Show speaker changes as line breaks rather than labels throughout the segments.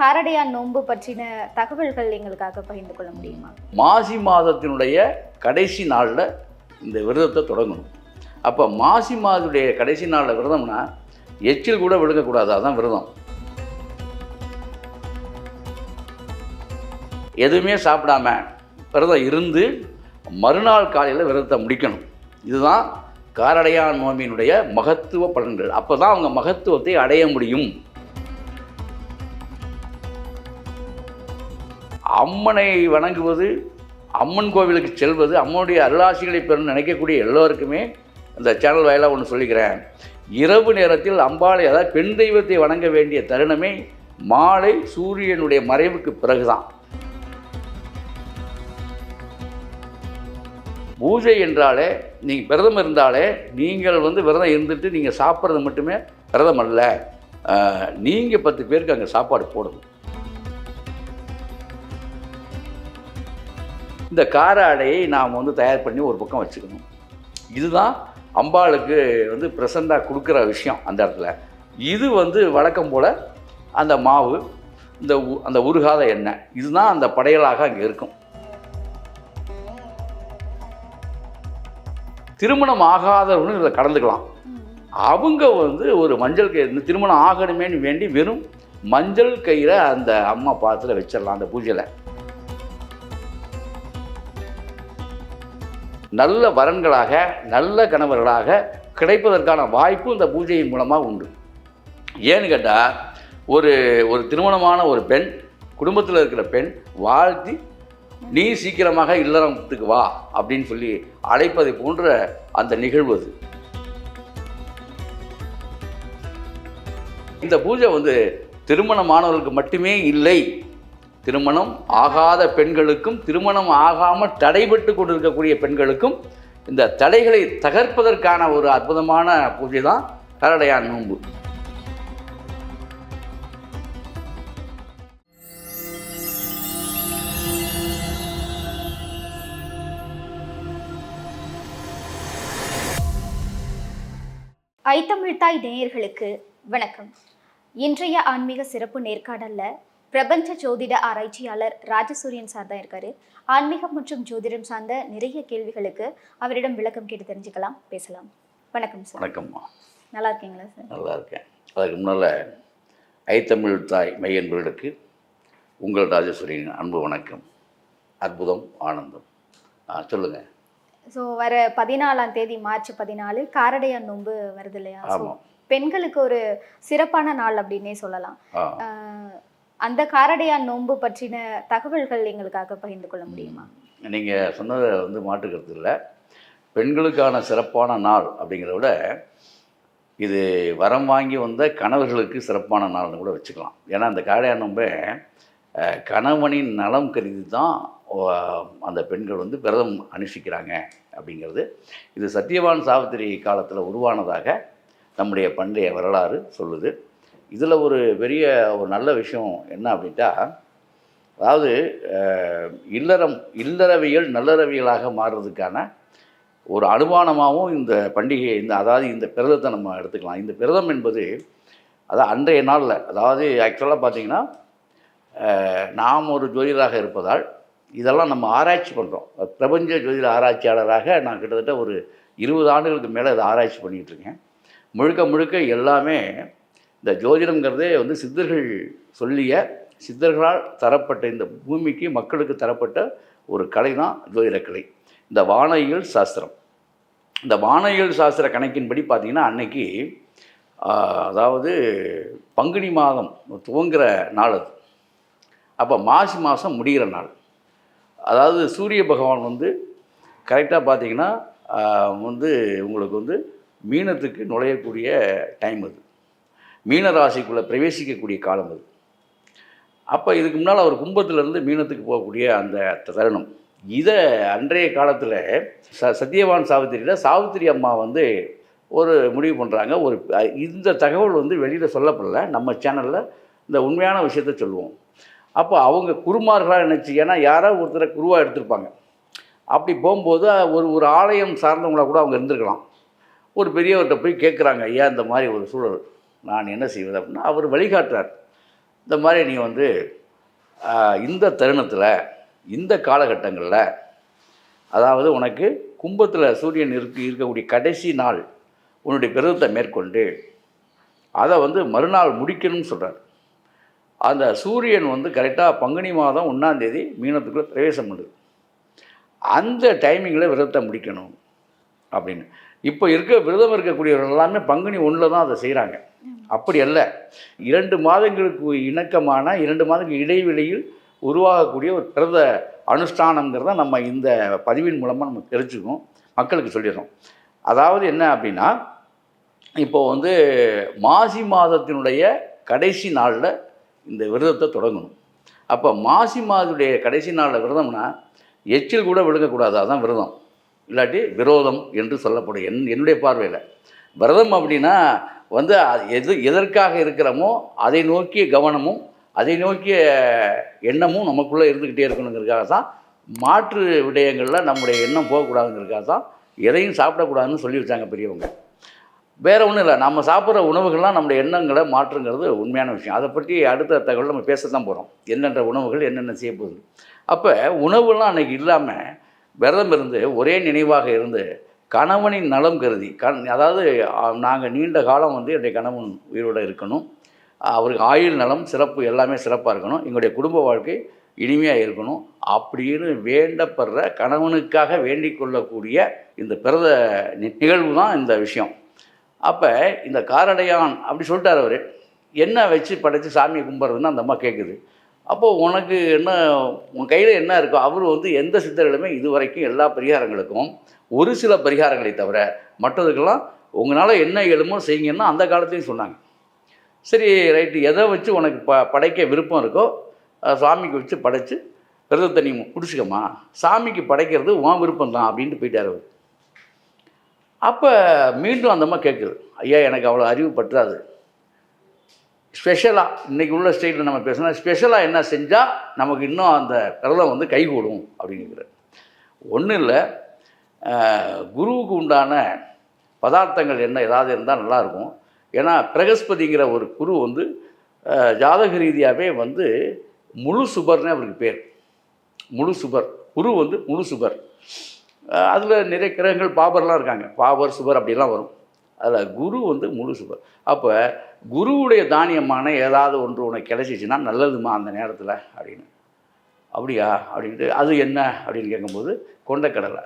காரடையான் நோன்பு பற்றின தகவல்கள் எங்களுக்காக பகிர்ந்து கொள்ள முடியுமா?
மாசி மாதத்தினுடைய கடைசி நாளில் இந்த விரதத்தை தொடங்கணும். அப்போ மாசி மாதத்துடைய கடைசி நாளில் விரதம்னா எச்சில் கூட விழுங்கக்கூடாது அதான் விரதம். எதுவுமே சாப்பிடாம விரதம் இருந்து மறுநாள் காலையில் விரதத்தை முடிக்கணும். இதுதான் காரடையான் நோமியினுடைய மகத்துவ பலன்கள். அப்போ தான் அவங்க மகத்துவத்தை அடைய முடியும். அம்மனை வணங்குவது அம்மன் கோவிலுக்கு செல்வது அம்மனுடைய அருளாசிகளை பெறும் நினைக்கக்கூடிய எல்லோருக்குமே இந்த சேனல் வாயிலாக ஒன்று சொல்லிக்கிறேன். இரவு நேரத்தில் அம்பாளை அதாவது பெண் தெய்வத்தை வணங்க வேண்டிய தருணமே மாலை சூரியனுடைய மறைவுக்கு பிறகுதான். பூஜை என்றாலே நீங்கள் விரதம் இருந்தாலே நீங்கள் வந்து விரதம் இருந்துட்டு நீங்கள் சாப்பிட்றது மட்டுமே விரதம் அல்ல. நீங்கள் பத்து பேருக்கு அங்கே சாப்பாடு போடணும். இந்த கார ஆடையை நாம் வந்து தயார் பண்ணி ஒரு பக்கம் வச்சுக்கணும். இதுதான் அம்பாளுக்கு வந்து ப்ரெசண்ட்டாக கொடுக்குற விஷயம் அந்த இடத்துல. இது வந்து வழக்கம் போல் அந்த மாவு இந்த அந்த உருகாத எண்ணெய் இதுதான் அந்த படையலாக அங்கே இருக்கும். திருமணம் ஆகாதவர்களும் இதில் கலந்துக்கலாம் அவங்க வந்து ஒரு மஞ்சள் கயிறு திருமணம் ஆகணுமேன்னு வேண்டி வெறும் மஞ்சள் கயிறை அந்த அம்மா பாத்தில் வச்சிடலாம் அந்த பூஜையில். நல்ல வரன்களாக நல்ல கணவர்களாக கிடைப்பதற்கான வாய்ப்பு இந்த பூஜையின் மூலமாக உண்டு. ஏன்னு கேட்டால் ஒரு ஒரு திருமணமான ஒரு பெண் குடும்பத்தில் இருக்கிற பெண் வாழ்த்தி நீ சீக்கிரமாக இல்லறத்துக்கு வா அப்படின்னு சொல்லி அழைப்பதை போன்ற அந்த நிகழ்வு அது. இந்த பூஜை வந்து திருமணமானவர்களுக்கு மட்டுமே இல்லை திருமணம் ஆகாத பெண்களுக்கும் திருமணம் ஆகாமல் தடைபட்டு கொண்டிருக்கக்கூடிய பெண்களுக்கும் இந்த தடைகளை தகர்ப்பதற்கான ஒரு அற்புதமான பூஜை தான் கரடையான் நோன்பு.
ஐத்தமிழ்தாய் நேயர்களுக்கு வணக்கம். இன்றைய ஆன்மீக சிறப்பு நேர்காணலில் பிரபஞ்ச ஜோதிட ஆராய்ச்சியாளர் ராஜசூரியன் சார் தான் இருக்காரு. ஆன்மீகம் மற்றும் ஜோதிடம் சார்ந்த நிறைய கேள்விகளுக்கு அவரிடம் விளக்கம் கேட்டு தெரிஞ்சுக்கலாம். பேசலாம். வணக்கம் சார்.
வணக்கம்மா.
நல்லா இருக்கீங்களா சார்?
நல்லா இருக்கேன். அதுக்கு முன்னால் ஐத்தமிழ் தாய் மையன்பர்களுக்கு உங்கள் ராஜேஸ்வரியின் அன்பு வணக்கம். அற்புதம் ஆனந்தம். ஆ சொல்லுங்கள்
ஸோ வர பதினாலாம் தேதி மார்ச் பதினாலு காரடையான் நோன்பு வருது இல்லையா? பெண்களுக்கு ஒரு சிறப்பான நாள் அப்படின்னே சொல்லலாம். அந்த காரடையான் நோன்பு பற்றின தகவல்கள் எங்களுக்காக பகிர்ந்து கொள்ள முடியுமா?
நீங்கள் சொன்னதை வந்து மாற்றுக்கிறது இல்லை. பெண்களுக்கான சிறப்பான நாள் அப்படிங்கிறத விட இது வரம் வாங்கி வந்த கணவர்களுக்கு சிறப்பான நாள்னு கூட வச்சுக்கலாம். ஏன்னா அந்த காடையான் நோன்பை கணவனின் நலம் கருதி தான் அந்த பெண்கள் வந்து விரதம் அனுஷ்டிக்கிறாங்க அப்படிங்கிறது. இது சத்யவான் சாவித்திரி காலத்தில் உருவானதாக நம்முடைய பண்டைய வரலாறு சொல்லுது. இதில் ஒரு பெரிய ஒரு நல்ல விஷயம் என்ன அப்படின்ட்டா அதாவது இல்லறம் இல்லறவியல் நல்லறவியலாக மாறுறதுக்கான ஒரு அனுமானமாகவும் இந்த பண்டிகை இந்த அதாவது இந்த பிரதத்தை நம்ம எடுத்துக்கலாம். இந்த பிரதம் என்பது அதாவது அன்றைய நாளில் அதாவது ஆக்சுவலாக பார்த்திங்கன்னா நாம் ஒரு ஜோதிடராக இருப்பதால் இதெல்லாம் நம்ம ஆராய்ச்சி பண்ணுறோம் பிரபஞ்ச ஜோதிட ஆராய்ச்சியாளராக நான் கிட்டத்தட்ட ஒரு இருபது ஆண்டுகளுக்கு மேலே இதை ஆராய்ச்சி பண்ணிகிட்ருக்கேன் முழுக்க முழுக்க எல்லாமே இந்த ஜோதிடங்கிறதே வந்து சித்தர்கள் சொல்லிய சித்தர்களால் தரப்பட்ட இந்த பூமிக்கு மக்களுக்கு தரப்பட்ட ஒரு கலை தான் ஜோதிடக்கலை இந்த வானவியல் சாஸ்திரம். இந்த வானவியல் சாஸ்திர கணக்கின்படி பார்த்தீங்கன்னா அன்னைக்கு அதாவது பங்குனி மாதம் துவங்குகிற நாள் அது. அப்போ மாசி மாதம் முடிகிற நாள். அதாவது சூரிய பகவான் வந்து கரெக்டாக பார்த்தீங்கன்னா வந்து உங்களுக்கு வந்து மீனத்துக்கு நுழையக்கூடிய டைம் அது. மீனராசிக்குள்ளே பிரவேசிக்கக்கூடிய காலம் அது. அப்போ இதுக்கு முன்னால் அவர் கும்பத்திலேருந்து மீனத்துக்கு போகக்கூடிய அந்த தருணம். இதை அன்றைய காலத்தில் ச சத்யவான் சாவித்திரியில் சாவித்திரி அம்மா வந்து ஒரு முடிவு பண்ணுறாங்க ஒரு இந்த தகவல் வந்து வெளியில் சொல்லப்படல. நம்ம சேனலில் இந்த உண்மையான விஷயத்த சொல்லுவோம். அப்போ அவங்க குருமார்களாக நினச்சி ஏன்னா யாரோ ஒருத்தரை குருவாக எடுத்திருப்பாங்க. அப்படி போகும்போது ஒரு ஒரு ஆலயம் சார்ந்தவங்களாக கூட அவங்க இருந்திருக்கலாம். ஒரு பெரியவர்கிட்ட போய் கேட்குறாங்க ஐயா இந்த மாதிரி ஒரு சூழல். நான் என்ன செய்வது அப்படின்னா அவர் வழிகாட்டுறார். இந்த மாதிரி நீ வந்து இந்த தருணத்தில் இந்த காலகட்டங்களில் அதாவது உனக்கு கும்பத்தில் சூரியன் இருக்கு இருக்கக்கூடிய கடைசி நாள் உன்னுடைய விரதத்தை மேற்கொண்டு அதை வந்து மறுநாள் முடிக்கணும்னு சொல்கிறார் அந்த சூரியன் வந்து கரெக்டாக பங்குனி மாதம் ஒன்றாந்தேதி மீனத்துக்குள்ளே பிரவேசம் பண்ணுது. அந்த டைமிங்கில் விரதத்தை முடிக்கணும் அப்படின்னு. இப்போ இருக்க விரதம் இருக்கக்கூடியவர்கள் எல்லாமே பங்குனி ஒன்றில் தான் அதை செய்கிறாங்க அப்படி அல்ல. இரண்டு மாதங்களுக்கு இணக்கமான இரண்டு மாதங்கள் இடைவெளியில் உருவாகக்கூடிய ஒரு பிரத அனுஷ்டானங்கிறத நம்ம இந்த பதிவின் மூலமாக நம்ம தெரிஞ்சுக்கணும் மக்களுக்கு சொல்லிடுறோம். அதாவது என்ன அப்படின்னா இப்போ வந்து மாசி மாதத்தினுடைய கடைசி நாளில் இந்த விரதத்தை தொடங்கணும். அப்போ மாசி மாதத்துடைய கடைசி நாளில் விரதம்னா எச்சில் கூட விழுங்கக்கூடாது அதான் விரதம். இல்லாட்டி விரோதம் என்று சொல்லப்படும் என் என்னுடைய பார்வையில். விரதம் அப்படின்னா வந்து அது எது எதற்காக இருக்கிறோமோ அதை நோக்கிய கவனமும் அதை நோக்கிய எண்ணமும் நமக்குள்ளே இருந்துக்கிட்டே இருக்கணுங்கிறதுக்காக தான் மாற்று விடயங்களில் நம்முடைய எண்ணம் போகக்கூடாதுங்கிறதுக்காக தான் எதையும் சாப்பிடக்கூடாதுன்னு சொல்லி வச்சாங்க பெரியவங்க. வேறு ஒன்றும் இல்லை நம்ம சாப்பிட்ற உணவுகள்லாம் நம்முடைய எண்ணங்களை மாற்றுங்கிறது உண்மையான விஷயம். அதை பற்றி அடுத்த தகவல் நம்ம பேச தான் போகிறோம். என்னென்ன உணவுகள் என்னென்ன செய்ய போகுது. அப்போ உணவுலாம் அன்றைக்கி இல்லாமல் விரதம் இருந்து ஒரே நினைவாக இருந்து கணவனின் நலம் கருதி கண் அதாவது நாங்கள் நீண்ட காலம் வந்து என்னுடைய கணவன் உயிரோடு இருக்கணும். அவருக்கு ஆயுள் நலம் சிறப்பு எல்லாமே சிறப்பாக இருக்கணும். எங்களுடைய குடும்ப வாழ்க்கை இனிமையாக இருக்கணும். அப்படின்னு வேண்டப்படுற கணவனுக்காக வேண்டிக் கொள்ளக்கூடிய இந்த பிறந்த நி- நிகழ்வு தான் இந்த விஷயம். அப்போ இந்த காரடையான் அப்படி சொல்லிட்டார் அவர். என்ன வச்சு படைத்து சாமியை கும்பிட்றதுன்னு அந்த அம்மா கேட்குது அப்போது உனக்கு என்ன உன் கையில் என்ன இருக்கோ அவர் வந்து எந்த சித்தர்களுமே இது வரைக்கும் எல்லா பரிகாரங்களுக்கும் ஒரு சில பரிகாரங்களை தவிர மற்றதுக்கெல்லாம் உங்களால் என்ன எழுமோ செய்யுங்கன்னா அந்த காலத்தையும் சொன்னாங்க. சரி ரைட்டு எதை வச்சு உனக்கு ப படைக்க விருப்பம் இருக்கோ சாமிக்கு வச்சு படைச்சு விரதத்தை நீ பிடிச்சிக்கம்மா சாமிக்கு படைக்கிறது உன் விருப்பம் தான் அப்படின்ட்டு போயிட்டார் அவர். அப்போ மீண்டும் அந்தம்மா கேட்குது ஐயா எனக்கு அவ்வளோ அறிவு பற்றாது. ஸ்பெஷலாக இன்றைக்கி உள்ள ஸ்டேட்டில் நம்ம பேசினா ஸ்பெஷலாக என்ன செஞ்சால் நமக்கு இன்னும் அந்த விரதம் வந்து கைகூடும். அப்படிங்கிற ஒன்றும் இல்லை குருவுக்கு உண்டான பதார்த்தங்கள் என்ன ஏதாவது இருந்தால் நல்லாயிருக்கும். ஏன்னா பிரகஸ்பதிங்கிற ஒரு குரு வந்து ஜாதக ரீதியாகவே வந்து முழு சுபர்னு அவருக்கு பேர். முழு சுபர். குரு வந்து முழு சுபர். அதில் நிறைய கிரகங்கள் பாபர்லாம் இருக்காங்க. பாபர் சுபர் அப்படிலாம் வரும். அதில் குரு வந்து முழு சுபர். அப்போ குருவுடைய தானியமான ஏதாவது ஒன்று உனக்கு கிடச்சிச்சின்னா நல்லதுமா அந்த நேரத்தில் அப்படின்னு. அப்படியா? அப்படின்ட்டு அது என்ன? அப்படின்னு கேட்கும்போது கொண்டக்கடலை.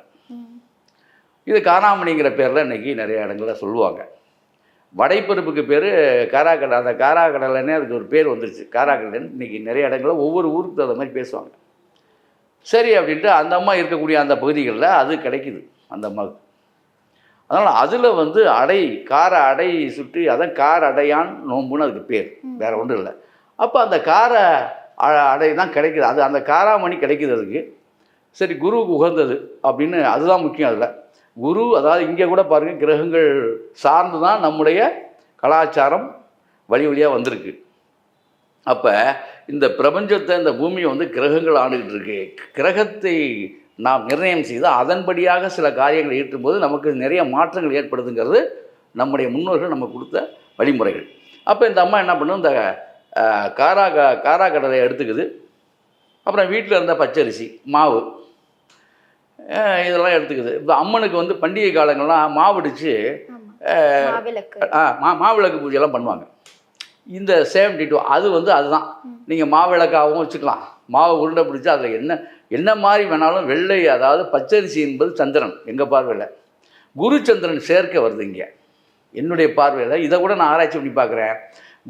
இது காராமணிங்கிற பேரில் இன்றைக்கி நிறைய இடங்களில் சொல்லுவாங்க. வடைப்பருப்புக்கு பேர் காராக்கடலை அந்த காராக்கடலைன்னே அதுக்கு ஒரு பேர் வந்துருச்சு. காராக்கடலைன்னு இன்றைக்கி நிறைய இடங்களில் ஒவ்வொரு ஊருக்கு தகுந்த மாதிரி பேசுவாங்க. சரி அப்படின்ட்டு அந்த அம்மா இருக்கக்கூடிய அந்த பகுதிகளில் அது கிடைக்குது அந்த அம்மாவுக்கு. அதனால் அதில் வந்து அடை கார அடை சுற்றி அதான் கார அடையான் நோம்புன்னு அதுக்கு பேர். வேற ஒன்றும் இல்லை. அப்போ அந்த கார அடை தான் கிடைக்குது. அது அந்த காராமணி கிடைக்குது அதுக்கு. சரி குருவுக்கு உகந்தது அப்படின்னு அதுதான் முக்கியம் அதில். குரு அதாவது இங்கே கூட பாருங்கள் கிரகங்கள் சார்ந்து தான் நம்முடைய கலாச்சாரம் வழி வழியாக வந்திருக்கு. அப்போ இந்த பிரபஞ்சத்தை இந்த பூமியை வந்து கிரகங்கள் ஆண்டுகிட்டு இருக்கு. கிரகத்தை நாம் நிர்ணயம் செய்து அதன்படியாக சில காரியங்களை ஈட்டும்போது நமக்கு நிறைய மாற்றங்கள் ஏற்படுதுங்கிறது நம்முடைய முன்னோர்கள் நமக்கு கொடுத்த வழிமுறைகள். அப்போ இந்த அம்மா என்ன பண்ணும் இந்த காரா க- காரா கடலை எடுத்துக்குது. அப்புறம் வீட்டில் இருந்த பச்சரிசி மாவு இதெல்லாம் எடுத்துக்குது. இப்போ அம்மனுக்கு வந்து பண்டிகை காலங்கள்லாம் மாவடிச்சு மா மாவிளக்கு பூஜையெல்லாம் பண்ணுவாங்க. இந்த செவன்டி டூ அது வந்து அதுதான். நீங்கள் மாவிளக்காகவும் வச்சுக்கலாம். மாவு உருண்டை பிடிச்சி அதில் என்ன என்ன மாதிரி வேணாலும் வெள்ளை அதாவது பச்சரிசி என்பது சந்திரன் எங்கள் பார்வையில். குரு சந்திரன் சேர்க்க வருது இங்கே. என்னுடைய பார்வையில் இதை கூட நான் ஆராய்ச்சி பண்ணி பார்க்குறேன்.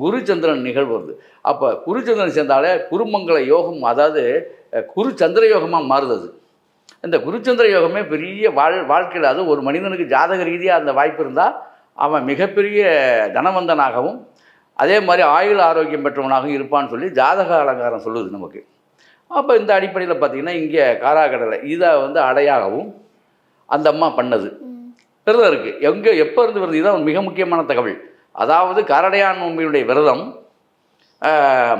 குரு சந்திரன் நிகழ்வு வருது. அப்போ குரு சந்திரன் சேர்ந்தாலே குருமங்கல யோகம் அதாவது குரு சந்திர யோகமாக மாறுது அது. இந்த குருச்சந்திர யோகமே பெரிய வாழ் வாழ்க்கையில் அது ஒரு மனிதனுக்கு ஜாதக ரீதியாக அந்த வாய்ப்பு இருந்தால் அவன் மிகப்பெரிய தனவந்தனாகவும் அதே மாதிரி ஆயுள் ஆரோக்கியம் பெற்றவனாகவும் இருப்பான்னு சொல்லி ஜாதக அலங்காரம் சொல்லுது நமக்கு. அப்போ இந்த அடிப்படையில் பார்த்தீங்கன்னா இங்கே காராக்கடலை இதை வந்து அடையாகவும் அந்த அம்மா பண்ணது. விரதம் இருக்குது எங்கே எப்போ இருந்து வருது இதுதான் மிக முக்கியமான தகவல். அதாவது கரடையான் நோம்பியுடைய விரதம்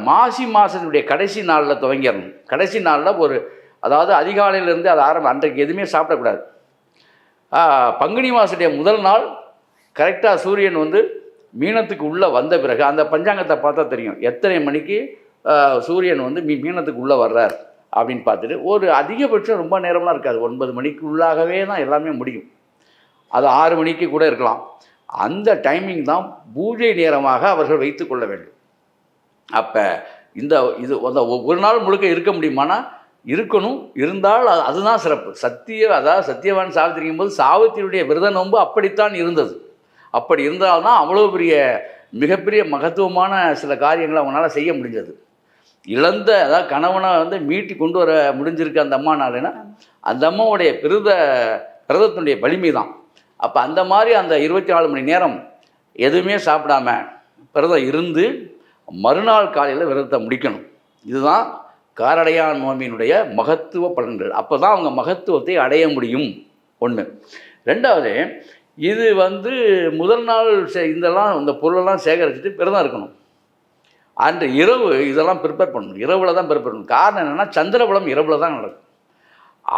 மாசி மாதத்தினுடைய கடைசி நாளில் துவங்கிடணும். கடைசி நாளில் ஒரு அதாவது அதிகாலையிலேருந்து அது ஆரம்பம் அன்றைக்கு எதுவுமே சாப்பிடக்கூடாது. பங்குனி மாதத்துடைய முதல் நாள் கரெக்டாக சூரியன் வந்து மீனத்துக்கு உள்ளே வந்த பிறகு அந்த பஞ்சாங்கத்தை பார்த்தா தெரியும். எத்தனை மணிக்கு சூரியன் வந்து மீ மீனத்துக்கு உள்ளே வர்றார் அப்படின்னு பார்த்துட்டு ஒரு அதிகபட்சம் ரொம்ப நேரம்லாம் இருக்காது. ஒன்பது மணிக்கு உள்ளாகவே தான் எல்லாமே முடியும். அது ஆறு மணிக்கு கூட இருக்கலாம். அந்த டைமிங் தான் பூஜை நேரமாக அவர்கள் வைத்து கொள்ள வேண்டும். அப்போ இந்த இது அந்த ஒரு நாள் முழுக்க இருக்க முடியுமானா இருக்கணும் இருந்தால் அது- அதுதான் சிறப்பு. சத்திய அதாவது சத்தியவான் சாவித்திரிக்கும் போது சாவித்திரியுடைய விரத நோன்பு அப்படித்தான் இருந்தது. அப்படி இருந்தால்தான் அவ்வளோ பெரிய மிகப்பெரிய மகத்துவமான சில காரியங்களை அவங்களால செய்ய முடிஞ்சது. இழந்த அதாவது கணவனை வந்து மீட்டி கொண்டு வர முடிஞ்சிருக்கு அந்த அம்மானாலனா அந்த அம்மாவுடைய பிரத பிரதத்தினுடைய வலிமை தான் அப்போ அந்த மாதிரி அந்த இருபத்தி நாலு மணி நேரம் எதுவுமே சாப்பிடாம விரதம் இருந்து மறுநாள் காலையில் விரதத்தை முடிக்கணும். இதுதான் காரடையான் நோம்பினுடைய மகத்துவ பலன்கள். அப்போ தான் அவங்க மகத்துவத்தை அடைய முடியும். ஒன்று ரெண்டாவது இது வந்து முதல் நாள் சே இதெல்லாம் இந்த பொருளெல்லாம் சேகரிச்சுட்டு விரதம் இருக்கணும். அன்று இரவு இதெல்லாம் ப்ரிப்பேர் பண்ணணும். இரவில் தான் ப்ரிப்பேர் பண்ணணும். காரணம் என்னென்னா சந்திரபலம் இரவில் தான் நடக்கும்.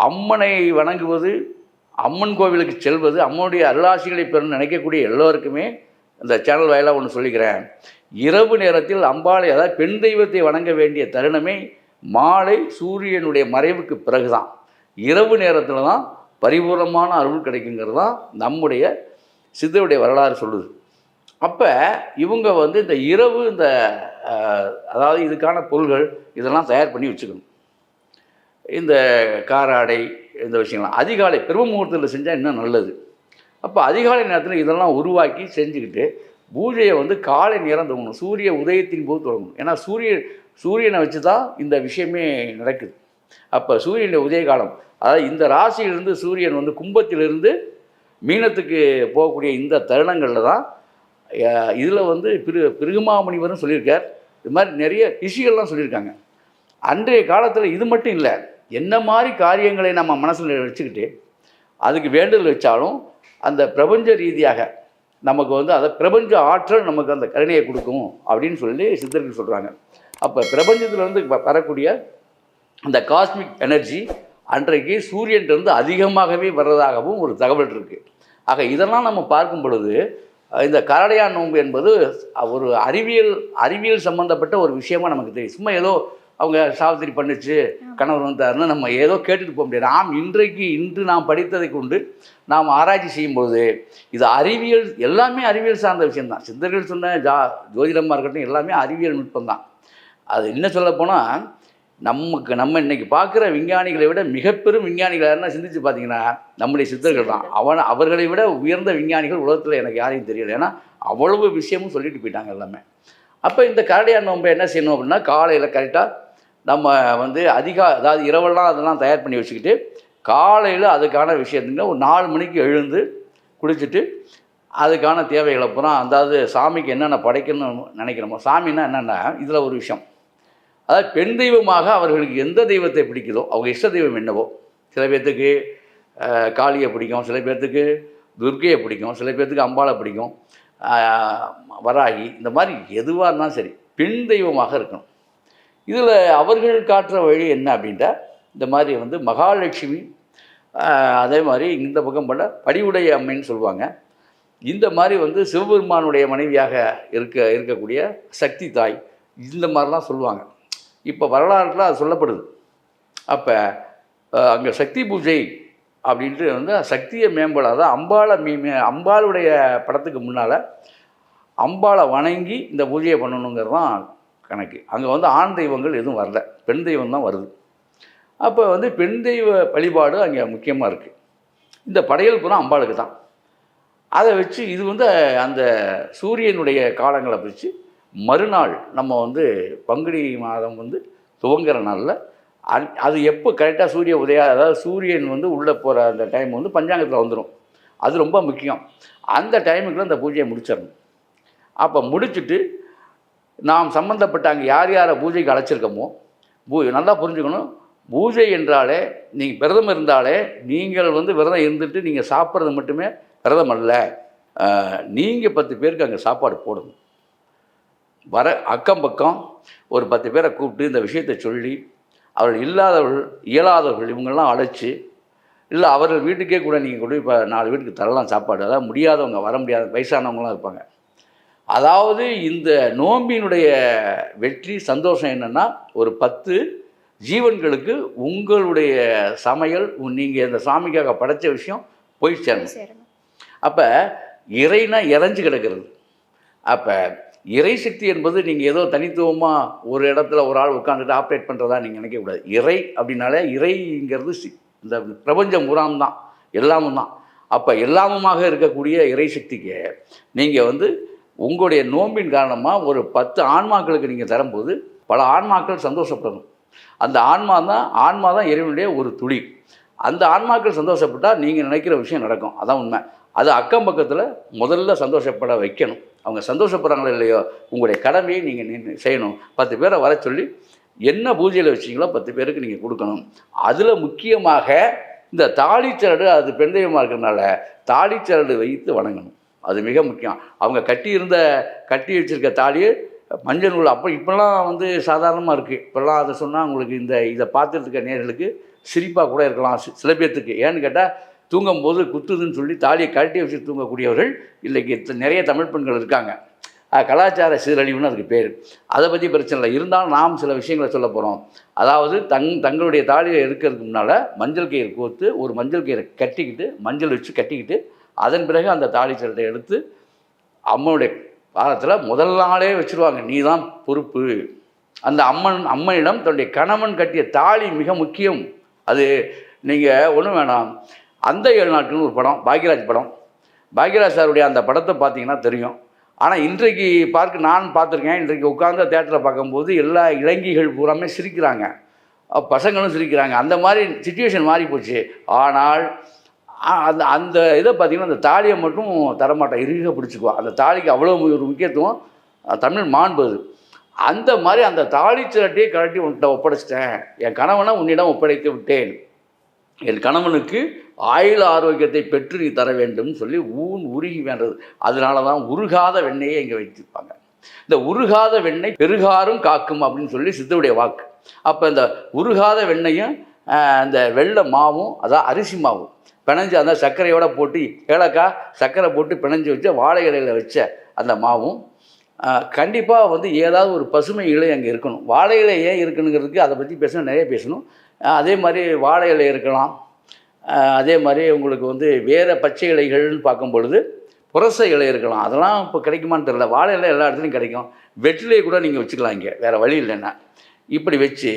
அம்மனை வணங்குவது அம்மன் கோவிலுக்கு செல்வது அம்மனுடைய அருளாசிகளை பெறும் நினைக்கக்கூடிய எல்லோருக்குமே இந்த சேனல் வாயிலாக ஒன்று சொல்லிக்கிறேன். இரவு நேரத்தில் அம்பாளை அதாவது பெண் தெய்வத்தை வணங்க வேண்டிய தருணமே மாலை சூரியனுடைய மறைவுக்கு பிறகு தான் இரவு நேரத்தில் தான் பரிபூர்ணமான அருள் கிடைக்குங்கிறது தான் நம்முடைய சித்தருடைய வரலாறு சொல்லுது. அப்போ இவங்க வந்து இந்த இரவு இந்த அதாவது இதுக்கான பொருள்கள் இதெல்லாம் தயார் பண்ணி வச்சுக்கணும். இந்த காராடை இந்த விஷயங்கள்லாம். அதிகாலை பிரம்ம முகூர்த்தத்தில் செஞ்சால் இன்னும் நல்லது? அப்போ அதிகாலை நேரத்தில் இதெல்லாம் உருவாக்கி செஞ்சுக்கிட்டு பூஜையை வந்து காலை நேரம் தொடங்கணும். சூரிய உதயத்தின் போது தொடங்கணும். ஏன்னா சூரிய சூரியனை வச்சு தான் இந்த விஷயமே நடக்குது. அப்போ சூரியனுடைய உதய காலம் அதாவது இந்த ராசியிலிருந்து சூரியன் வந்து கும்பத்திலிருந்து மீனத்துக்கு போகக்கூடிய இந்த தருணங்களில் தான் இதில் வந்து பிரு பிருகுமாமணிவரும் சொல்லியிருக்கார். இது மாதிரி நிறைய ரிஷிகள்லாம் சொல்லியிருக்காங்க. அன்றைய காலத்தில் இது மட்டும் இல்லை என்ன மாதிரி காரியங்களை நம்ம மனசில் வச்சுக்கிட்டு அதுக்கு வேண்டுதல் வச்சாலும் அந்த பிரபஞ்ச ரீதியாக நமக்கு வந்து அதை பிரபஞ்ச ஆற்றல் நமக்கு அந்த கருணையை கொடுக்கும் அப்படின்னு சொல்லி சித்தர்கள் சொல்கிறாங்க அப்போ பிரபஞ்சத்திலிருந்து வரக்கூடிய அந்த காஸ்மிக் எனர்ஜி அன்றைக்கு சூரியன்கிட்ட அதிகமாகவே வர்றதாகவும் ஒரு தகவல் இருக்குது ஆக இதெல்லாம் நம்ம பார்க்கும் பொழுது இந்த கரடையான் நோன்பு என்பது ஒரு அறிவியல் அறிவியல் சம்பந்தப்பட்ட ஒரு விஷயமா நமக்கு தெரியும். சும்மா ஏதோ அவங்க சாவித்திரி பண்ணுச்சு கணவர் வந்தாருன்னு நம்ம ஏதோ கேட்டுட்டு போக முடியாது. நாம் இன்றைக்கு இன்று நாம் படித்ததை கொண்டு நாம் ஆராய்ச்சி செய்யும்போது இது அறிவியல் எல்லாமே அறிவியல் சார்ந்த விஷயம்தான். சித்தர்கள் சொன்ன ஜா ஜோதிடமாக இருக்கட்டும் எல்லாமே அறிவியல் நுட்பம் தான் அது என்ன சொல்ல போனால் நமக்கு நம்ம இன்னைக்கு பார்க்குற விஞ்ஞானிகளை விட மிகப்பெரும் விஞ்ஞானிகள் யாருன்னா சிந்திச்சு பார்த்தீங்கன்னா நம்முடைய சித்தர்கள் தான். அவன் அவர்களை விட உயர்ந்த விஞ்ஞானிகள் உலகத்தில் எனக்கு யாரையும் தெரியல. ஏன்னா அவ்வளவு விஷயமும் சொல்லிட்டு போயிட்டாங்க எல்லாமே. அப்போ இந்த கரடியார் நோன்பை என்ன செய்யணும் அப்படின்னா காலையில் கரெக்டாக நம்ம வந்து அதிகா அதாவது இரவெல்லாம் அதெல்லாம் தயார் பண்ணி வச்சுக்கிட்டு காலையில் அதுக்கான விஷயத்துக்கு ஒரு நாலு மணிக்கு எழுந்து குளிச்சுட்டு அதுக்கான தேவைகளை பூரா அதாவது சாமிக்கு என்னென்ன படைக்கணும்னு நினைக்கிறோமோ சாமின்னா என்னென்னா இதில் ஒரு விஷயம். அதாவது பெண் தெய்வமாக அவர்களுக்கு எந்த தெய்வத்தை பிடிக்குதோ அவங்க இஷ்ட தெய்வம் என்னவோ சில பேர்த்துக்கு காளியை பிடிக்கும் சில பேர்த்துக்கு துர்க்கையை பிடிக்கும் சில பேர்த்துக்கு அம்பாளை பிடிக்கும் வராகி இந்த மாதிரி எதுவாக இருந்தாலும் சரி பெண் தெய்வமாக இருக்கணும். இதில் அவர்கள் காட்டுற வழி என்ன அப்படின்ட்டா இந்த மாதிரி வந்து மகாலட்சுமி அதே மாதிரி இந்த பக்கம் பண்ண படிவுடைய அம்மைன்னு சொல்லுவாங்க. இந்த மாதிரி வந்து சிவபெருமானுடைய மனைவியாக இருக்க இருக்கக்கூடிய சக்தி தாய் இந்த மாதிரிலாம் சொல்லுவாங்க. இப்போ வரலாற்றில் அது சொல்லப்படுது. அப்போ அங்கே சக்தி பூஜை அப்படின்ட்டு வந்து சக்தியை மேம்பாடு அதான் அம்பாளை மீ மே- அம்பாளுடைய படத்துக்கு முன்னால் அம்பாளை வணங்கி இந்த பூஜையை பண்ணணுங்கிறது தான் கணக்கு. அங்கே வந்து ஆண் தெய்வங்கள் எதுவும் வரல. பெண் தெய்வம் தான் வருது. அப்போ வந்து பெண் தெய்வ வழிபாடு அங்கே முக்கியமாக இருக்குது இந்த படையல் பூரா அம்பாளுக்கு தான். அதை வச்சு இது வந்து அந்த சூரியனுடைய காலங்களை வச்சு மறுநாள் நம்ம வந்து பங்குனி மாதம் வந்து துவங்குற நாளில் அன்- அது எப்போ கரெக்டாக சூரிய உதயா அதாவது சூரியன் வந்து உள்ளே போகிற அந்த டைம் வந்து பஞ்சாங்கத்தில் வந்துடும் அது ரொம்ப முக்கியம். அந்த டைமுக்குள்ள அந்த பூஜையை முடிச்சிடணும். அப்போ முடிச்சுட்டு நாம் சம்மந்தப்பட்ட அங்கே யார் யாரை பூஜைக்கு அழைச்சிருக்கோமோ பூ நல்லா புரிஞ்சுக்கணும். பூஜை என்றாலே நீங்கள் விரதம் இருந்தாலே நீங்கள் வந்து விரதம் இருந்துட்டு நீங்கள் சாப்பிட்றது மட்டுமே விரதம் அல்ல. நீங்கள் பத்து பேருக்கு அங்கே சாப்பாடு போடணும். வர அக்கம் பக்கம் ஒரு பத்து பேரை கூப்பிட்டு இந்த விஷயத்தை சொல்லி அவர்கள் இல்லாதவர்கள் இயலாதவர்கள் இவங்கெல்லாம் அழைச்சி இல்லை அவர்கள் வீட்டுக்கே கூட நீங்கள் கொண்டு போய் இப்போ நாலு வீட்டுக்கு தரலாம் சாப்பாடு. அதாவது முடியாதவங்க வர முடியாத வயசானவங்களாம் இருப்பாங்க. அதாவது இந்த நோம்பினுடைய வெற்றி சந்தோஷம் என்னன்னா ஒரு பத்து ஜீவன்களுக்கு உங்களுடைய சமையல் நீங்கள் இந்த சாமிக்காக படைச்ச விஷயம் போய் சேரணும். அப்போ இறைனா இறைஞ்சு கிடக்கிறது. அப்போ இறை சக்தி என்பது நீங்கள் ஏதோ தனித்துவமாக ஒரு இடத்துல ஒரு ஆள் உட்காந்துட்டு ஆப்ரேட் பண்ணுறதா நீங்கள் நினைக்கக்கூடாது இறை அப்படின்னாலே இறைங்கிறது இந்த பிரபஞ்சம் புறாம் தான். எல்லாமும் தான். அப்போ எல்லாமுமாக இருக்கக்கூடிய இறை சக்திக்கு நீங்கள் வந்து உங்களுடைய நோம்பின் காரணமாக ஒரு பத்து ஆன்மாக்களுக்கு நீங்கள் தரும்போது பல ஆன்மாக்கள் சந்தோஷப்படணும். அந்த ஆன்மா தான் ஆன்மா தான் இறைவனுடைய ஒரு துளி. அந்த ஆன்மாக்கள் சந்தோஷப்பட்டால் நீங்கள் நினைக்கிற விஷயம் நடக்கும். அதான் உண்மை. அது அக்கம் பக்கத்தில் முதல்ல சந்தோஷப்பட வைக்கணும். அவங்க சந்தோஷப்படுறாங்களோ இல்லையோ உங்களுடைய கடமையை நீங்கள் நின்று செய்யணும். பத்து பேரை வர சொல்லி என்ன பூஜையில் வச்சீங்களோ பத்து பேருக்கு நீங்கள் கொடுக்கணும். அதில் முக்கியமாக இந்த தாலிச்சரடு அது பெண் தெய்வமாக இருக்கிறதுனால தாலிச்சரடு வைத்து வணங்கணும். அது மிக முக்கியம். அவங்க கட்டியிருந்த கட்டி வச்சிருக்க தாலியை மஞ்சள் நூல் அப்போ இப்போல்லாம் வந்து சாதாரணமாக இருக்குது இப்போல்லாம் அதை சொன்னால் உங்களுக்கு இந்த இதை பார்த்துட்டு இருக்க நேர்களுக்கு சிரிப்பாக கூட இருக்கலாம். சில பேர்த்துக்கு ஏன்னு கேட்டால் தூங்கும்போது குத்துதுன்னு சொல்லி தாலியை கழட்டி வச்சு தூங்கக்கூடியவர்கள் இன்றைக்கி நிறைய தமிழ் பெண்கள் இருக்காங்க. கலாச்சார சீரழிவுன்னு அதுக்கு பேர். அதை பற்றி பிரச்சனை இல்லை. இருந்தாலும் நாம் சில விஷயங்களை சொல்ல போகிறோம் அதாவது தங் தங்களுடைய தாலியை எடுக்கிறதுக்கு முன்னால் மஞ்சள் கயிறு கோர்த்து ஒரு மஞ்சள் கயிறை கட்டிக்கிட்டு மஞ்சள் வச்சு கட்டிக்கிட்டு அதன் பிறகு அந்த தாலி சட்டை எடுத்து அம்மனுடைய பாதத்தில் முதல் நாளே வச்சுருவாங்க. நீ தான் பொறுப்பு. அந்த அம்மன் அம்மனிடம் தன்னுடைய கணவன் கட்டிய தாலி மிக முக்கியம். அது நீங்கள் ஒன்றும் வேணாம். அந்த ஏழு நாட்கள்னு ஒரு படம் பாக்யராஜ் படம். பாக்யராஜ் சாருடைய அந்த படத்தை பார்த்தீங்கன்னா தெரியும். ஆனால் இன்றைக்கு பார்க்க நான் பார்த்துருக்கேன் இன்றைக்கு உட்காந்து தேட்டரில் பார்க்கும்போது எல்லா இலங்கைகள் பூராமே சிரிக்கிறாங்க. பசங்களும் சிரிக்கிறாங்க. அந்த மாதிரி சுச்சுவேஷன் மாறி போச்சு ஆனால் அந்த அந்த இதை பார்த்திங்கன்னா அந்த தாலியை மட்டும் தரமாட்டேன் இறுக பிடிச்சிக்குவோம் அந்த தாலிக்கு அவ்வளோ ஒரு முக்கியத்துவம் தமிழ் மாண்பது. அந்த மாதிரி அந்த தாலி சிரட்டையை கழட்டி உன்கிட்ட ஒப்படைச்சிட்டேன். என் கணவனை உன்னிடம் ஒப்படைத்து விட்டேன். என் கணவனுக்கு ஆயுள் ஆரோக்கியத்தை பெற்று நீ தர வேண்டும்னு சொல்லி ஊன் உருகி வேண்டது. அதனால தான் உருகாத வெண்ணெயை இங்கே வைத்திருப்பாங்க. இந்த உருகாத வெண்ணெய் பெருகாரும் காக்கும் அப்படின்னு சொல்லி சித்தருடைய வாக்கு. அப்போ இந்த உருகாத வெண்ணையும் இந்த அந்த வெள்ளை மாவும் அதான் அரிசி மாவும் பிணைஞ்சு அந்த சர்க்கரையோட போட்டு ஏலக்காய் சர்க்கரை போட்டு பிணைஞ்சு வச்ச வாழை இலையில் வச்ச அந்த மாவும் கண்டிப்பாக வந்து ஏதாவது ஒரு பசுமை இலை அங்கே இருக்கணும். வாழை இலை ஏன் இருக்கணுங்கிறதுக்கு அதை பற்றி பேசணும் நிறைய பேசணும். அதே மாதிரி வாழை இலை இருக்கலாம். அதே மாதிரி உங்களுக்கு வந்து வேறு பச்சை இலைகள்னு பார்க்கும் பொழுது புரச இலை இருக்கலாம். அதெல்லாம் இப்போ கிடைக்குமான்னு தெரியல. வாழை இலை எல்லா இடத்துலையும் கிடைக்கும். வெற்றிலையை கூட நீங்கள் வச்சுக்கலாம் இங்கே. வேறு வழி இல்லைன்னா. இப்படி வச்சு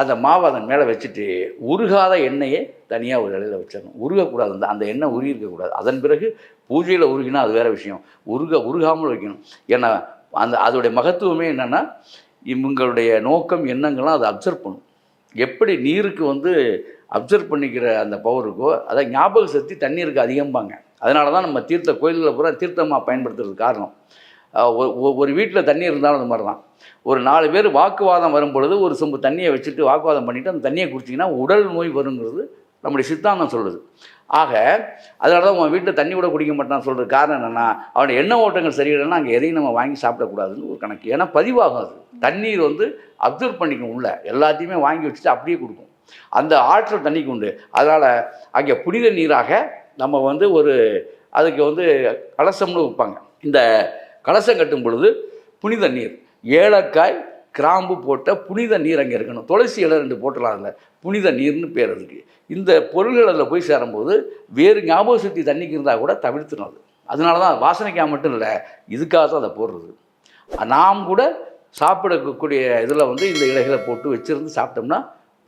அந்த மாவை அதன் மேலே வச்சுட்டு உருகாத எண்ணெயை தனியாக ஒரு இலையில் வச்சிடணும். உருகக்கூடாது அந்த அந்த எண்ணெய் உருகி இருக்கக்கூடாது. அதன் பிறகு பூஜையில் உருகினா அது வேறு விஷயம். உருக உருகாமல் வைக்கணும். ஏன்னா அந்த அதோடைய மகத்துவமே என்னென்னா இவங்களுடைய நோக்கம் எண்ணங்கள்லாம் அதை அப்சர்வ் பண்ணும் எப்படி நீருக்கு வந்து அப்சர்வ் பண்ணிக்கிற அந்த பவர் இருக்கோ அதை ஞாபக சக்தி தண்ணீருக்கு அதிகம்பாங்க. அதனால தான் நம்ம தீர்த்த கோயில்களில் பூரா தீர்த்தமாக பயன்படுத்துறது காரணம். ஒ- ஒரு வீட்டில் தண்ணி இருந்தாலும் அந்த மாதிரி தான் ஒரு நாலு பேர் வாக்குவாதம் வரும் பொழுது ஒரு சொம்பு தண்ணியை வச்சுட்டு வாக்குவாதம் பண்ணிவிட்டு அந்த தண்ணியை குடிச்சிங்கன்னா உடல் நோய் வருங்கிறது நம்முடைய சித்தாந்தம் சொல்லுது. ஆக அதனால தான் உன் வீட்டில் தண்ணி கூட குடிக்க மாட்டான்னு சொல்கிற காரணம் என்னென்னா அவனுடைய எண்ண ஓட்டங்கள் சரியில்லைன்னா அங்கே எதையும் நம்ம வாங்கி சாப்பிடக்கூடாதுன்னு ஒரு கணக்கு. ஏன்னா பதிவாகும் அது. தண்ணீர் வந்து அப்சர்வ் பண்ணிக்கும் உள்ள. எல்லாத்தையுமே வாங்கி வச்சுட்டு அப்படியே கொடுக்கும். அந்த ஆற்றல் தண்ணிக்கு உண்டு. அதனால் அங்கே புனித நீராக நம்ம வந்து ஒரு அதுக்கு வந்து கலசம்னு வைப்பாங்க. இந்த கலசம் கட்டும் பொழுது புனித நீர் ஏலக்காய் கிராம்பு போட்ட புனித நீர் அங்கே இருக்கணும். துளசி இலை ரெண்டு போட்டலாம் அதில். புனித நீர்னு பேர் அதுக்கு. இந்த பொருள்கள் அதில் போய் சேரும்போது வேறு ஞாபக சக்தி தண்ணிக்கு இருந்தால் கூட தவிர்த்துனது அதனால தான் வாசனைக்காக மட்டும் இல்லை இதுக்காக தான் அதை போடுறது. நாம் கூட சாப்பிடக்கூடிய இதில் வந்து இந்த இலைகளை போட்டு வச்சுருந்து சாப்பிட்டோம்னா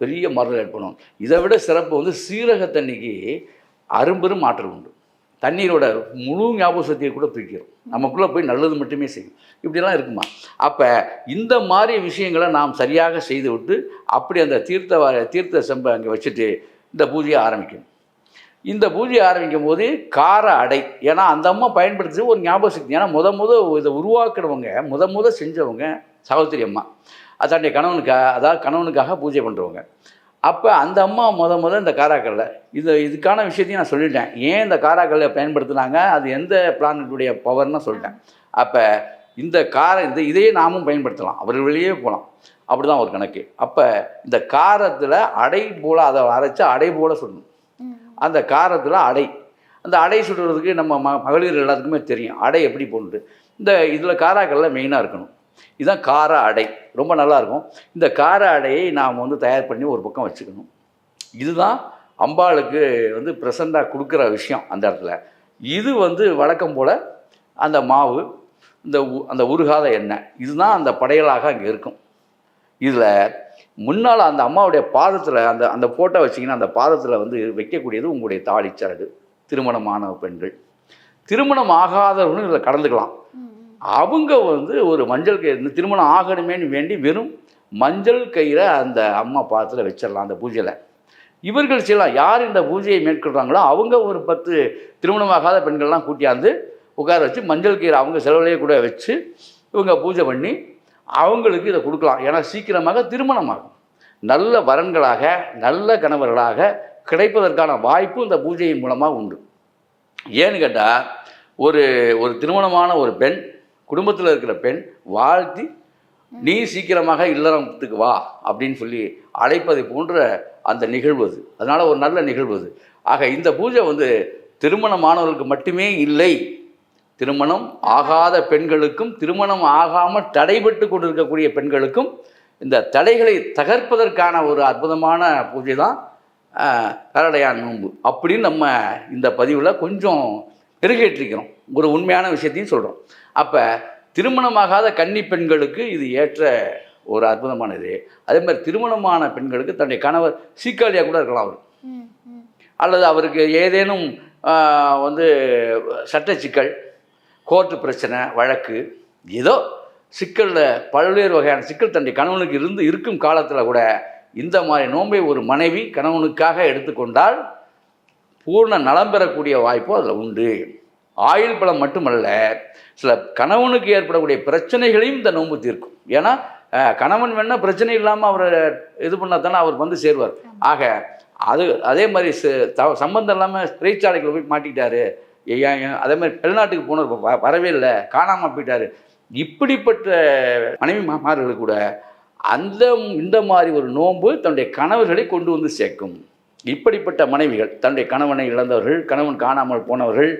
பெரிய மறுதல் ஏற்படும். இதை விட சிறப்பு வந்து சீரக தண்ணிக்கு அரும்பெரும் மாற்றம் உண்டு. தண்ணீரோட முழு ஞாபக சக்தியை கூட தூக்கிடும் நமக்குள்ளே போய் நல்லது மட்டுமே செய்யும். இப்படிலாம் இருக்குமா? அப்போ இந்த மாதிரி விஷயங்களை நாம் சரியாக செய்து விட்டு அப்படி அந்த தீர்த்த தீர்த்த செம்பை அங்கே வச்சுட்டு இந்த பூஜையை ஆரம்பிக்கணும். இந்த பூஜையை ஆரம்பிக்கும் போது கார அடை. ஏன்னா அந்த அம்மா பயன்படுத்துறது ஒரு ஞாபக சக்தி. ஏன்னா முத முத இதை உருவாக்குறவங்க முத முத செஞ்சவங்க சகோதரி அம்மா. அதாண்டிய தன்னுடைய கணவனுக்காக அதாவது கணவனுக்காக பூஜை பண்ணுறவங்க அப்போ அந்த அம்மா முத முத இந்த காராக்கல்ல இது இதுக்கான விஷயத்தையும் நான் சொல்லிட்டேன். ஏன் இந்த காராக்கல்லை பயன்படுத்தினாங்க? அது எந்த பிளானட்டுடைய பவர்னு சொல்லிட்டேன். அப்போ இந்த காரை இந்த இதையே நாமும் பயன்படுத்தலாம். அவர்கள் வெளியே போகலாம். அப்படி தான் ஒரு கணக்கு. அப்போ இந்த காரத்தில் அடை போல் அதை அரைச்சி அடை போல் சொல்லணும். அந்த காரத்தில் அடை. அந்த அடை சுடுறதுக்கு நம்ம ம மகளிர் எல்லாத்துக்குமே தெரியும். அடை எப்படி போடுறது? இந்த இதில் காராக்கள்லாம் மெயினாக இருக்கணும். இதுதான் கார அடை. ரொம்ப நல்லா இருக்கும். இந்த கார அடையை நாம் வந்து தயார் பண்ணி ஒரு பக்கம் வச்சுக்கணும். இதுதான் அம்பாளுக்கு வந்து ப்ரெசண்ட்டாக கொடுக்குற விஷயம் அந்த இடத்துல. இது வந்து வழக்கம் போல் அந்த மாவு இந்த உ- அந்த உருகாத எண்ணெய் இதுதான் அந்த படையலாக அங்கே இருக்கும். இதில் முன்னால் அந்த அம்மாவுடைய பாதத்தில் அந்த அந்த ஃபோட்டோ வச்சிங்கன்னா அந்த பாதத்தில் வந்து வைக்கக்கூடியது உங்களுடைய தாலிச்சரடு திருமணமான பெண்கள். திருமணம் ஆகாதவர்களும் இதில் கடந்துக்கலாம். அவங்க வந்து ஒரு மஞ்சள் கயிறு இந்த திருமணம் ஆகணுமேன்னு வேண்டி வெறும் மஞ்சள் கயிறை அந்த அம்மா பாதத்தில் வச்சிடலாம் அந்த பூஜையில். இவர்கள் செய்யலாம். யார் இந்த பூஜையை மேற்கொள்கிறாங்களோ அவங்க ஒரு பத்து திருமணமாகாத பெண்கள்லாம் கூட்டியாந்து உட்கார வச்சு மஞ்சள் கயிறு அவங்க செலவுலேயே கூட வச்சு இவங்க பூஜை பண்ணி அவங்களுக்கு இதை கொடுக்கலாம். ஏன்னா சீக்கிரமாக திருமணமாகும். நல்ல வரன்களாக நல்ல கணவர்களாக கிடைப்பதற்கான வாய்ப்பு இந்த பூஜையின் மூலமாக உண்டு. ஏன்னு கேட்டால் ஒரு ஒரு திருமணமான ஒரு பெண் குடும்பத்தில் இருக்கிற பெண் வாழ்த்தி நீ சீக்கிரமாக இல்லறத்துக்கு வா அப்படின்னு சொல்லி அழைப்பதை போன்ற அந்த நிகழ்வு அது. அதனால் ஒரு நல்ல நிகழ்வு அது. ஆக இந்த பூஜை வந்து திருமணமானவர்களுக்கு மட்டுமே இல்லை திருமணம் ஆகாத பெண்களுக்கும் திருமணம் ஆகாமல் தடைபட்டு கொண்டிருக்கக்கூடிய பெண்களுக்கும் இந்த தடைகளை தகர்ப்பதற்கான ஒரு அற்புதமான பூஜை தான் கரடையான் நோன்பு. அப்படின்னு நம்ம இந்த பதிவில் கொஞ்சம் பெருகேற்றிக்கிறோம் ஒரு உண்மையான விஷயத்தையும் சொல்கிறோம் அப்போ திருமணமாகாத கன்னி பெண்களுக்கு இது ஏற்ற ஒரு அற்புதமானது. அதே மாதிரி திருமணமான பெண்களுக்கு தன்னுடைய கணவர் சீக்காளியாக கூட இருக்கலாம் அவர். அல்லது அவருக்கு ஏதேனும் வந்து சட்ட சிக்கல் கோர்ட்டு பிரச்சனை வழக்கு ஏதோ சிக்கலில் பல்வேறு வகையான சிக்கல் தன்னுடைய கணவனுக்கு இருந்து இருக்கும் காலத்தில் கூட இந்த மாதிரி நோன்பை ஒரு மனைவி கணவனுக்காக எடுத்துக்கொண்டால் பூர்ண நலம் பெறக்கூடிய வாய்ப்பு அதில் உண்டு. ஆயுள் பலம் மட்டுமல்ல சில கணவனுக்கு ஏற்படக்கூடிய பிரச்சனைகளையும் இந்த நோன்பு தீர்க்கும். ஏன்னா கணவன் வேணால் பிரச்சனை இல்லாமல் அவரை இது பண்ணால் தானே அவர் வந்து சேருவார். ஆக அது அதே மாதிரி ச- சம்பந்தம் இல்லாமல் சிறைச்சாலைக்குள்ள போய் மாட்டிக்கிட்டாரு ஏன் அதே மாதிரி வெளிநாட்டுக்கு போனவர் வரவே இல்லை. காணாமல் போயிட்டார். இப்படிப்பட்ட மனைவி மாமார்கள் கூட அந்த இந்த மாதிரி ஒரு நோன்பு தன்னுடைய கணவர்களை கொண்டு வந்து சேர்க்கும். இப்படிப்பட்ட மனைவிகள் தன்னுடைய கணவனை இழந்தவர்கள் கணவன் காணாமல் போனவர்கள்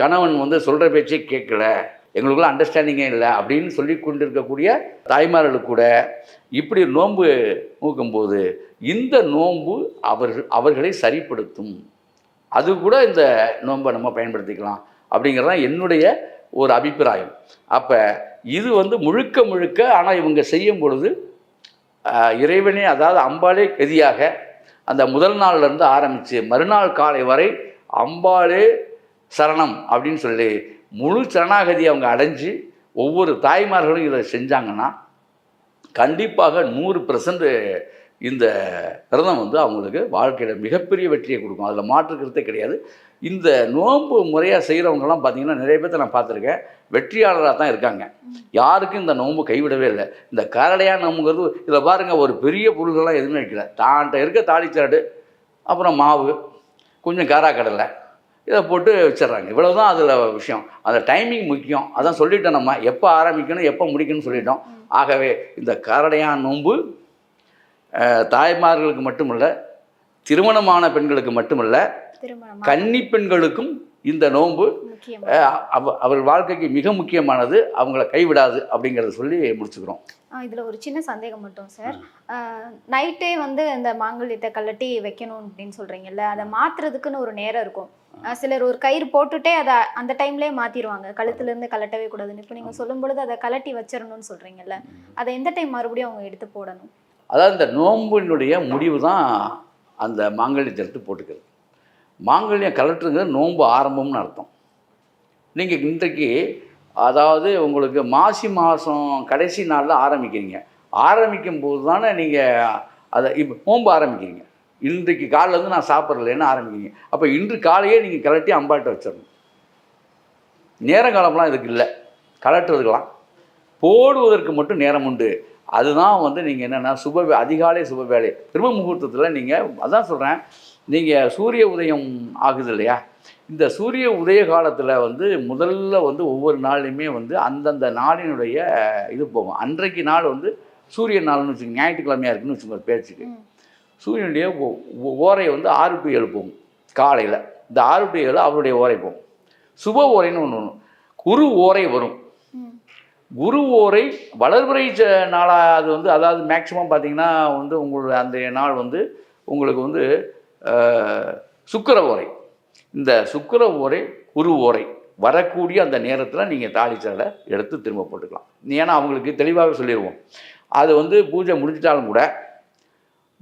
கணவன் வந்து சொல்கிற பேச்சே கேட்கல. எங்களுக்குள்ள அண்டர்ஸ்டாண்டிங்கே இல்லை அப்படின்னு சொல்லி கொண்டிருக்கக்கூடிய தாய்மார்களுக்கு கூட இப்படி நோன்பு நோக்கும்போது இந்த நோன்பு அவர்கள் அவர்களை சரிப்படுத்தும். அது கூட இந்த நோன்பை நம்ம பயன்படுத்திக்கலாம் அப்படிங்கிறது தான் என்னுடைய ஒரு அபிப்பிராயம். அப்போ இது வந்து முழுக்க முழுக்க ஆனால் இவங்க செய்யும் பொழுது இறைவனே அதாவது அம்பாளே கதியாக அந்த முதல் நாள்லேருந்து ஆரம்பித்து மறுநாள் காலை வரை அம்பாளே சரணம் அப்படின்னு சொல்லி முழு சரணாகதி அவங்க அடைஞ்சு ஒவ்வொரு தாய்மார்களும் இதை செஞ்சாங்கன்னா கண்டிப்பாக நூறு பர்சன்ட் இந்த விரதம் வந்து அவங்களுக்கு வாழ்க்கையில் மிகப்பெரிய வெற்றியை கொடுக்கும். அதில் மாற்று கருத்தே கிடையாது. இந்த நோன்பு முறையாக செய்கிறவங்கலாம் பார்த்தீங்கன்னா நிறைய பேர்த்த நான் பார்த்துருக்கேன் வெற்றியாளராக தான் இருக்காங்க. யாருக்கும் இந்த நோன்பு கைவிடவே இல்லை. இந்த கரடையாக நோம்புங்கிறது இதில் பாருங்கள் ஒரு பெரிய பொருள்கள்லாம் எதுவுமே வைக்கல. தான்ட்ட இருக்க தாளிச்சாடு அப்புறம் மாவு கொஞ்சம் காராக்கடலை இதை போட்டு வச்சிடுறாங்க. இவ்வளோ தான் அதில் விஷயம். அந்த டைமிங் முக்கியம். அதான் சொல்லிட்டோம் நம்ம. எப்போ ஆரம்பிக்கணும் எப்போ முடிக்கணும்னு சொல்லிட்டோம். ஆகவே இந்த கரடையான் நோன்பு தாய்மார்களுக்கு மட்டுமல்ல திருமணமான பெண்களுக்கு மட்டுமல்ல
திருமணம்
கன்னி பெண்களுக்கும் இந்த நோன்பு
முக்கியம்.
அஹ், அவ அவள் வாழ்க்கைக்கு மிக முக்கியமானது அவங்கள கைவிடாது அப்படிங்கிறத சொல்லி முடிச்சுக்கிறோம்.
இதுல ஒரு சின்ன சந்தேகம் மட்டும் சார். நைட்டே வந்து இந்த மாங்கல்யத்தை கழட்டி வைக்கணும் அப்படின்னு சொல்றீங்கல்ல அதை மாத்துறதுக்குன்னு ஒரு நேரம் இருக்கும். சிலர் ஒரு கயிறு போட்டுட்டே அதை அந்த டைம்லயே மாத்திடுவாங்க கழுத்துல இருந்து கலட்டவே கூடாதுன்னு. இப்போ நீங்க சொல்லும் பொழுது அதை கலட்டி வச்சிடணும்னு சொல்றீங்கல்ல அதை எந்த டைம் மறுபடியும் அவங்க எடுத்து போடணும்?
அதாவது இந்த நோம்பினுடைய முடிவு தான் அந்த மாங்கல்யத்தை எடுத்து போட்டுக்கிறது மாங்கல்யம் கலட்டுங்கிறது நோன்பு ஆரம்பம்னு அர்த்தம். நீங்கள் இன்றைக்கு அதாவது உங்களுக்கு மாசி மாதம் கடைசி நாளில் ஆரம்பிக்கிறீங்க. ஆரம்பிக்கும் போது தானே நீங்கள் அதை இப்போ நோன்பு ஆரம்பிக்கிறீங்க. இன்றைக்கு காலையிலேருந்து நான் சாப்பிட்றலன்னு ஆரம்பிக்கிறீங்க. அப்போ இன்று காலையே நீங்கள் கலட்டி அம்பாட்ட வச்சிடணும். நேரம் காலம்லாம் இதுக்கு இல்லை. கலட்டுறதுக்கெல்லாம். போடுவதற்கு மட்டும் நேரம் உண்டு. அதுதான் வந்து நீங்கள் என்னென்னா சுப அதிகாலை சுப வேலை. திரும்ப முகூர்த்தத்தில் நீங்கள் அதான் சொல்கிறேன் நீங்கள் சூரிய உதயம் ஆகுது இல்லையா? இந்த சூரிய உதய காலத்தில் வந்து முதல்ல வந்து ஒவ்வொரு நாள்லையுமே வந்து அந்தந்த நாளினுடைய இது போகும். அன்றைக்கு நாள் வந்து சூரிய நாள்னு வச்சுக்கோங்க ஞாயிற்றுக்கிழமையாக இருக்குன்னு வச்சுக்கோங்க பேச்சுக்கு. சூரியனுடைய ஓரை வந்து ஆறு டு ஏழு போகும் காலையில். இந்த ஆறு டு ஏழு அவருடைய ஓரை போகும். சுப ஓரைன்னு ஒன்று வரும். குரு ஓரை வரும். குரு ஓரை வளர்பிறை ச- நாளா அது வந்து அதாவது மேக்சிமம் பார்த்தீங்கன்னா வந்து உங்களுடைய அந்த நாள் வந்து உங்களுக்கு வந்து சுக்கிர ஓரை இந்த சுக்கிர ஓரை குரு ஓரை வரக்கூடிய அந்த நேரத்தில் நீங்கள் தாலிச்சாலை எடுத்து திரும்ப போட்டுக்கலாம். ஏன்னா அவங்களுக்கு தெளிவாக சொல்லிடுவோம் அது வந்து பூஜை முடிஞ்சிட்டாலும் கூட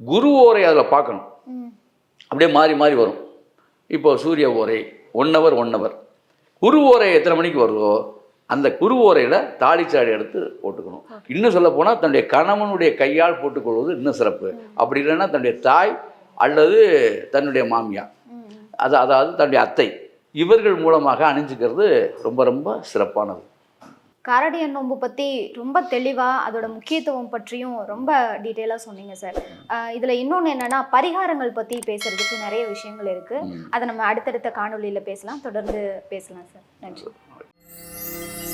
குரு ஓரை அதில் பார்க்கணும். அப்படியே மாறி மாறி வரும். இப்போ சூரிய ஓரை ஒன் ஹவர் ஒன் ஹவர் குரு ஓரை எத்தனை மணிக்கு வருதோ அந்த குரு ஓரையில் தாலிச்சாடி எடுத்து போட்டுக்கணும். இன்னும் சொல்ல போனால் தன்னுடைய கணவனுடைய கையால் போட்டுக்கொள்வது இன்னும் சிறப்பு. அப்படி இல்லைன்னா தன்னுடைய தாய் அல்லது தன்னுடைய மாமியார். அது அதாவது தன்னுடைய அத்தை. இவர்கள் மூலமாக அணிஞ்சுக்கிறது ரொம்ப ரொம்ப சிறப்பானது.
காரடியன் நோன்பு பற்றி ரொம்ப தெளிவாக அதோட முக்கியத்துவம் பற்றியும் ரொம்ப டீட்டெயிலாக சொன்னீங்க சார் இதில் இன்னொன்று என்னன்னா பரிகாரங்கள் பற்றி பேசுறதுக்கு நிறைய விஷயங்கள் இருக்குது. அதை நம்ம அடுத்தடுத்த காணொளியில் பேசலாம். தொடர்ந்து பேசலாம் சார் நன்றி. Thank you.